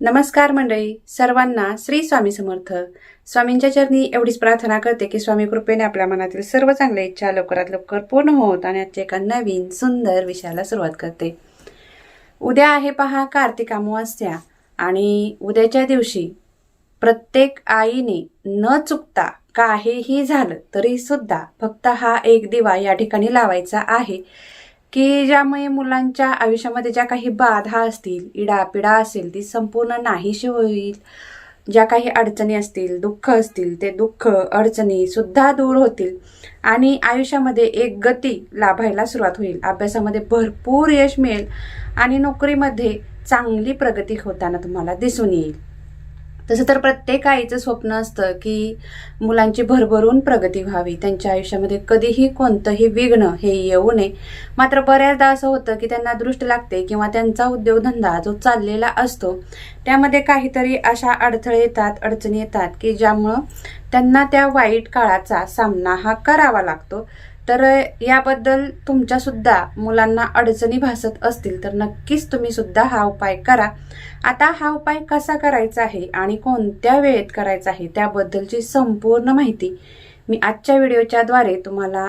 नमस्कार मंडळी सर्वांना श्री स्वामी समर्थ. स्वामींच्या चरणी एवढीच प्रार्थना करते की स्वामी कृपेने आपल्या मनातील सर्व चांगल्या इच्छा लवकरात लवकर पूर्ण होत आणि आजच्या एका नवीन सुंदर विषयाला सुरुवात करते. उद्या आहे पहा कार्तिक अमावस्या आणि उद्याच्या दिवशी प्रत्येक आईने न चुकता काहीही झालं तरी सुद्धा फक्त हा एक दिवा या ठिकाणी लावायचा आहे. की ज्यामुळे मुलांच्या आयुष्यामध्ये ज्या काही बाधा असतील इडापिडा असेल ती संपूर्ण नाहीशी होईल. ज्या काही अडचणी असतील दुःख असतील ते दुःख अडचणी सुद्धा दूर होतील आणि आयुष्यामध्ये एक गती लाभायला सुरुवात होईल. अभ्यासामध्ये भरपूर यश मिळेल आणि नोकरीमध्ये चांगली प्रगती होताना तुम्हाला दिसून येईल. तसं तर प्रत्येक आईचं स्वप्न असतं की मुलांची भरभरून प्रगती व्हावी. त्यांच्या आयुष्यामध्ये कधीही कोणतंही विघ्न हे येऊ नये. मात्र बऱ्याचदा असं होतं की त्यांना दृष्ट लागते किंवा त्यांचा उद्योगधंदा जो चाललेला असतो त्यामध्ये काहीतरी अशा अडथळे येतात अडचणी येतात की ज्यामुळं त्यांना त्या वाईट काळाचा सामना हा करावा लागतो. तर याबद्दल तुमच्या सुद्धा मुलांना अडचणी भासत असतील तर नक्कीच तुम्ही सुद्धा हा उपाय करा. आता हा उपाय कसा करायचा आहे आणि कोणत्या वेळेत करायचा आहे त्याबद्दलची संपूर्ण माहिती मी आजच्या व्हिडिओच्याद्वारे तुम्हाला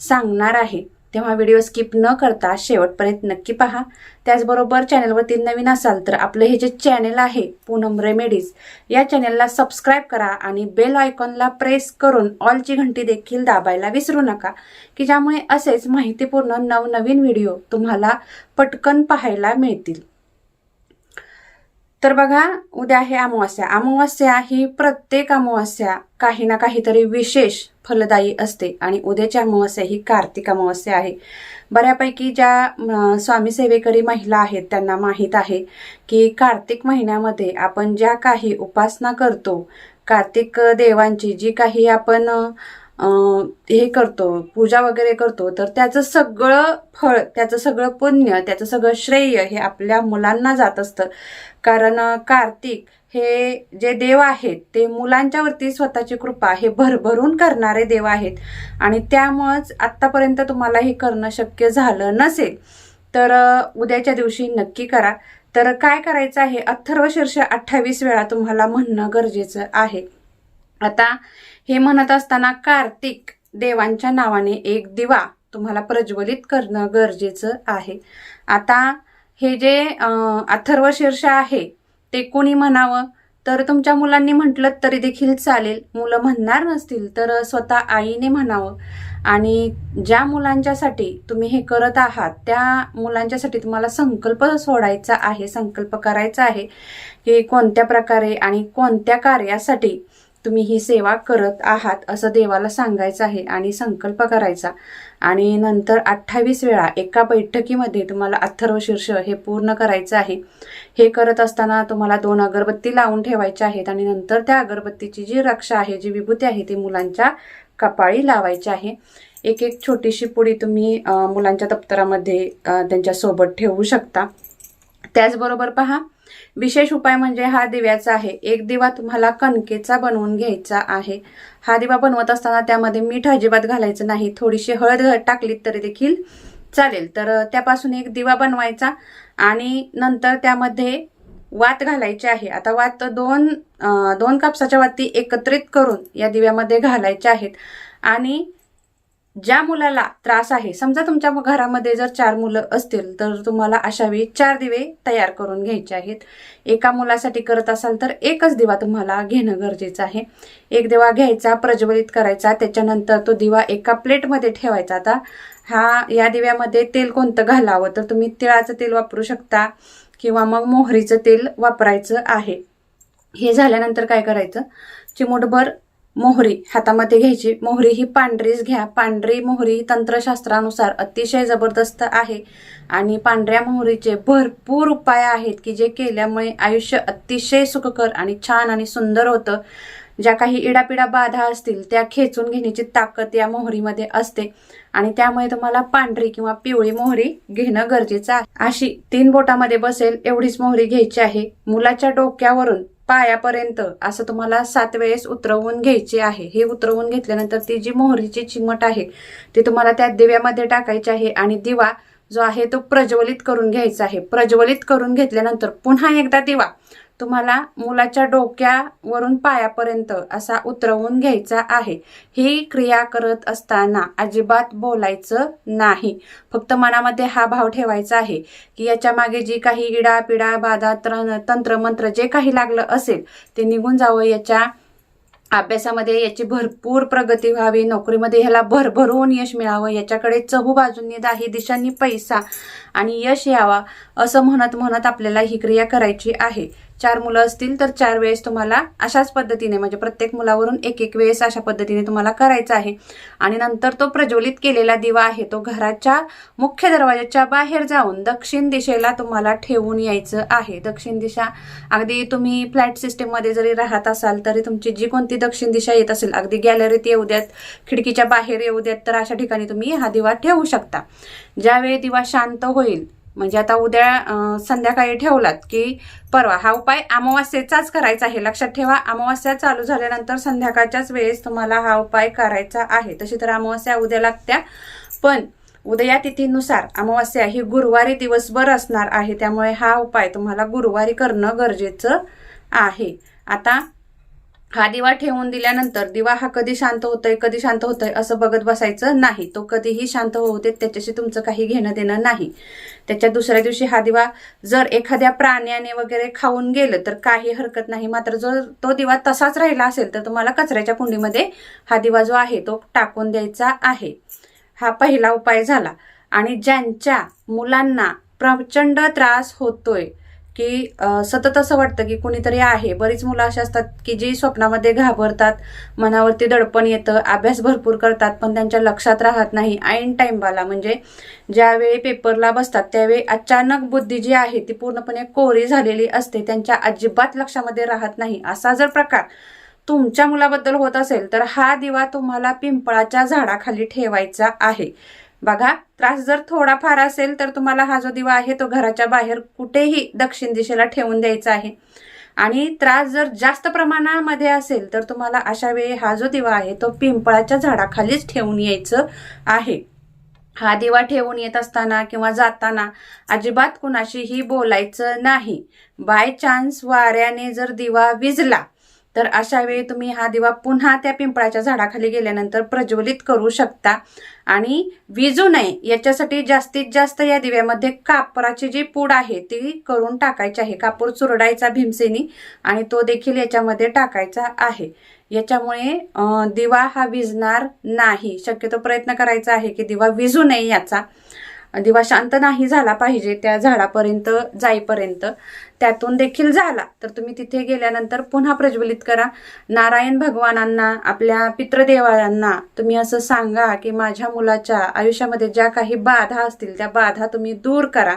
सांगणार आहे. तेव्हा व्हिडिओ स्किप न करता शेवटपर्यंत नक्की पहा. त्याचबरोबर चॅनलवरती नवीन असाल तर आपलं हे जे चॅनल आहे पूनम रेमेडीज या चॅनलला सबस्क्राईब करा आणि बेल आयकॉनला प्रेस करून ऑलची घंटी देखील दाबायला विसरू नका की ज्यामुळे असेच माहितीपूर्ण नवनवीन व्हिडिओ तुम्हाला पटकन पाहायला मिळतील. तर बघा उद्या आहे अमावस्या. अमावस्या ही प्रत्येक अमावस्या काही ना काहीतरी विशेष फलदायी असते आणि उद्याची अमावस्या ही कार्तिक अमावस्या आहे. बऱ्यापैकी ज्या स्वामी सेवेकरी महिला आहेत त्यांना माहीत आहे की कार्तिक महिन्यामध्ये आपण ज्या काही उपासना करतो कार्तिक देवांची जी काही आपण हे करतो पूजा वगैरे करतो तर त्याचं सगळं फळ त्याचं सगळं पुण्य त्याचं सगळं श्रेय हे आपल्या मुलांना जात असतं. कारण कार्तिक हे जे देव आहेत ते मुलांच्यावरती स्वतःची कृपा हे भरभरून करणारे देव आहेत. आणि त्यामुळंच आत्तापर्यंत तुम्हाला हे करणं शक्य झालं नसेल तर उद्याच्या दिवशी नक्की करा. तर काय करायचं आहे? अथर्व शीर्ष अठ्ठावीस वेळा तुम्हाला म्हणणं गरजेचं आहे. आता हे म्हणत असताना कार्तिक देवांच्या नावाने एक दिवा तुम्हाला प्रज्वलित करणं गरजेचं आहे. आता हे जे अथर्व शीर्ष आहे ते कोणी म्हणावं? तर तुमच्या मुलांनी म्हटलं तरी देखील चालेल. मुलं म्हणणार नसतील तर स्वतः आईने म्हणावं. आणि ज्या मुलांच्यासाठी तुम्ही हे करत आहात त्या मुलांच्यासाठी तुम्हाला संकल्प सोडायचा आहे संकल्प करायचा आहे की कोणत्या प्रकारे आणि कोणत्या कार्यासाठी तुम्ही ही सेवा करत आहात असं देवाला सांगायचं आहे आणि संकल्प करायचा. आणि नंतर अठ्ठावीस वेळा एका बैठकीमध्ये तुम्हाला अथर्व शीर्ष हे पूर्ण करायचं आहे. हे करत असताना तुम्हाला दोन अगरबत्ती लावून ठेवायच्या आहेत आणि नंतर त्या अगरबत्तीची जी रक्षा आहे जी विभूती आहे ती मुलांच्या कपाळी लावायची आहे. एक एक छोटीशी पुडी तुम्ही मुलांच्या दप्तरामध्ये त्यांच्यासोबत ठेवू शकता. त्याचबरोबर पहा विशेष उपाय म्हणजे हा दिव्याचा आहे. एक दिवा तुम्हाला कणकेचा बनवून घ्यायचा आहे. हा दिवा बनवत असताना त्यामध्ये मीठ अजिबात घालायचं नाही. थोडीशी हळद टाकलीत तरी देखील चालेल. तर त्यापासून एक दिवा बनवायचा आणि नंतर त्यामध्ये वात घालायची आहे. आता वात दोन दोन कापसाच्या वाती एकत्रित करून या दिव्यामध्ये घालायच्या आहेत. आणि ज्या मुलाला त्रास आहे समजा तुमच्या घरामध्ये जर चार मुलं असतील तर तुम्हाला अशा वेळी चार दिवे तयार करून घ्यायचे आहेत. एका मुलासाठी करत असाल तर एकच दिवा तुम्हाला घेणं गरजेचं आहे. एक दिवा घ्यायचा प्रज्वलित करायचा त्याच्यानंतर तो दिवा एका प्लेटमध्ये ठेवायचा. आता हा या दिव्यामध्ये तेल कोणतं घालावं? तर तुम्ही तिळाचं तेल वापरू शकता किंवा मग मोहरीचं तेल वापरायचं आहे. हे झाल्यानंतर काय करायचं? चिमूटभर मोहरी हातामध्ये घ्यायची. मोहरी ही पांढरीच घ्या. पांढरी मोहरी तंत्रशास्त्रानुसार अतिशय जबरदस्त आहे आणि पांढऱ्या मोहरीचे भरपूर उपाय आहेत की जे केल्यामुळे आयुष्य अतिशय सुखकर आणि छान आणि सुंदर होतं. ज्या काही इडापिडा बाधा असतील त्या खेचून घेण्याची ताकद या मोहरीमध्ये असते. आणि त्यामुळे तुम्हाला पांढरी किंवा पिवळी मोहरी घेणं गरजेचं आहे. अशी तीन बोटामध्ये बसेल एवढीच मोहरी घ्यायची आहे. मुलाच्या डोक्यावरून पायापर्यंत असं तुम्हाला सात वेळेस उतरवून घ्यायची आहे. हे उतरवून घेतल्यानंतर ती जी मोहरीची चिमट आहे ती तुम्हाला त्या दिव्यामध्ये टाकायची आहे आणि दिवा जो आहे तो प्रज्वलित करून घ्यायचा आहे. प्रज्वलित करून घेतल्यानंतर पुन्हा एकदा दिवा. तुम्हाला मुलाच्या डोक्यावरून पायापर्यंत असा उतरवून घ्यायचा आहे. ही क्रिया करत असताना अजिबात बोलायचं नाही. फक्त मनामध्ये हा भाव ठेवायचा आहे की याच्या मागे जी काही इडा पिडा बाधा त्र तंत्र मंत्र जे काही लागलं असेल ते निघून जावं. याच्या अभ्यासामध्ये याची भरपूर प्रगती व्हावी. नोकरीमध्ये ह्याला भरभरून यश मिळावं. याच्याकडे चहू बाजूंनी दाही दिशांनी पैसा आणि यश यावा असं म्हणत म्हणत आपल्याला ही क्रिया करायची आहे. चार मुलं असतील तर चार वेळेस तुम्हाला अशाच पद्धतीने म्हणजे प्रत्येक मुलावरून एक एक वेळेस अशा पद्धतीने तुम्हाला करायचं आहे. आणि नंतर तो प्रज्वलित केलेला दिवा आहे तो घराच्या मुख्य दरवाजाच्या बाहेर जाऊन दक्षिण दिशेला तुम्हाला ठेवून यायचं आहे. दक्षिण दिशा अगदी तुम्ही फ्लॅट सिस्टीममध्ये जरी राहत असाल तरी तुमची जी कोणती दक्षिण दिशा येत असेल अगदी गॅलरीत येऊ द्यात खिडकीच्या बाहेर येऊ द्यात तर अशा ठिकाणी तुम्ही हा दिवा ठेवू शकता. ज्यावेळी दिवा शांत होईल म्हणजे आता उद्या संध्याकाळी ठेवलात की परवा हा उपाय अमावास्येचाच करायचा आहे. लक्षात ठेवा अमावास्या चालू झाल्यानंतर संध्याकाळच्याच वेळेस तुम्हाला हा उपाय करायचा आहे. तशी तर अमावास्या उद्या लागत्या. पण उदया तिथीनुसार अमावास्या ही गुरुवारी दिवसभर असणार आहे. त्यामुळे हा उपाय तुम्हाला गुरुवारी करणं गरजेचं आहे. आता हा दिवा ठेवून दिल्यानंतर दिवा हा कधी शांत होतोय कधी शांत होतोय असं बघत बसायचं नाही. तो कधीही शांत होऊ देत त्याच्याशी तुमचं काही घेणं देणं नाही. त्याच्या दुसऱ्या दिवशी हा दिवा जर एखाद्या प्राण्याने वगैरे खाऊन गेलं तर काही हरकत नाही. मात्र जर तो दिवा तसाच राहिला असेल तर तुम्हाला कचऱ्याच्या कुंडीमध्ये हा दिवा जो आहे तो टाकून द्यायचा आहे. हा पहिला उपाय झाला. आणि ज्यांच्या मुलांना प्रचंड त्रास होतोय की सतत असं वाटतं की कुणीतरी आहे. बरीच मुलं अशी असतात की जी स्वप्नामध्ये घाबरतात. मनावरती दडपण येतं अभ्यास भरपूर करतात पण त्यांच्या लक्षात राहत नाही. ऐन टाईमवाला म्हणजे ज्यावेळी पेपरला बसतात त्यावेळी अचानक बुद्धी जी आहे ती पूर्णपणे कोरी झालेली असते. त्यांच्या अजिबात लक्षामध्ये राहत नाही. असा जर प्रकार तुमच्या मुलाबद्दल होत असेल तर हा दिवा तुम्हाला पिंपळाच्या झाडाखाली ठेवायचा आहे. बघा त्रास जर थोडाफार असेल तर तुम्हाला हा जो दिवा आहे तो घराच्या बाहेर कुठेही दक्षिण दिशेला ठेवून द्यायचा आहे. आणि त्रास जर जास्त प्रमाणामध्ये असेल तर तुम्हाला अशा वेळी हा जो दिवा आहे तो पिंपळाच्या झाडाखालीच ठेवून यायचं आहे. हा दिवा ठेवून येत असताना किंवा जाताना अजिबात कुणाशीही बोलायचं नाही. बाय चान्स वाऱ्याने जर दिवा विजला तर अशा वेळी तुम्ही हा दिवा पुन्हा त्या पिंपळाच्या झाडाखाली गेल्यानंतर प्रज्वलित करू शकता. आणि विजू नये याच्यासाठी जास्तीत जास्त या दिव्यामध्ये कापराची जी पूड आहे ती करून टाकायची आहे. कापूर चुरडायचा भीमसेनी आणि तो देखील याच्यामध्ये टाकायचा आहे. याच्यामुळे दिवा हा विजणार नाही. शक्यतो प्रयत्न करायचा आहे की दिवा विजू नये याचा. दिवा शांत नाही झाला पाहिजे त्या झाडापर्यंत जाईपर्यंत. त्यातून देखील झाला. तर तुम्ही तिथे गेल्यानंतर पुन्हा प्रज्वलित करा. नारायण भगवानांना आपल्या पितृदेवांना तुम्ही असं सांगा की माझ्या मुलाच्या आयुष्यामध्ये ज्या काही बाधा असतील त्या बाधा तुम्ही दूर करा.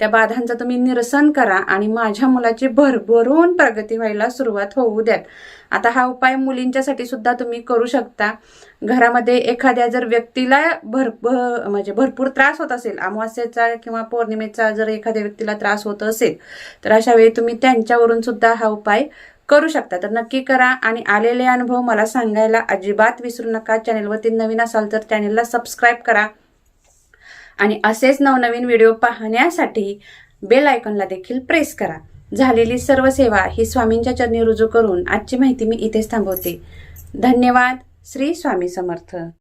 त्या बाधांचं तुम्ही निरसन करा आणि माझ्या मुलाची भरभरून प्रगती व्हायला सुरुवात होऊ द्यात आता हा उपाय मुलींच्यासाठी सुद्धा तुम्ही करू शकता. घरामध्ये एखाद्या जर व्यक्तीला भर म्हणजे भरपूर त्रास होत असेल अमावास्येचा किंवा पौर्णिमेचा जर एखाद्या व्यक्तीला त्रास होत असेल तर अशा वेळी तुम्ही त्यांच्यावरून सुद्धा हा उपाय करू शकता. तर नक्की करा आणि आलेले अनुभव मला सांगायला अजिबात विसरू नका. चॅनेलवरती नवीन असाल तर चॅनेलला सबस्क्राईब करा. आणि असेच नवनवीन व्हिडिओ पाहण्यासाठी बेल आयकॉनला देखील प्रेस करा. झालेली सर्व सेवा ही स्वामींच्या चरणी रुजू करून आजची माहिती मी इथेच थांबवते. धन्यवाद. श्री स्वामी समर्थ.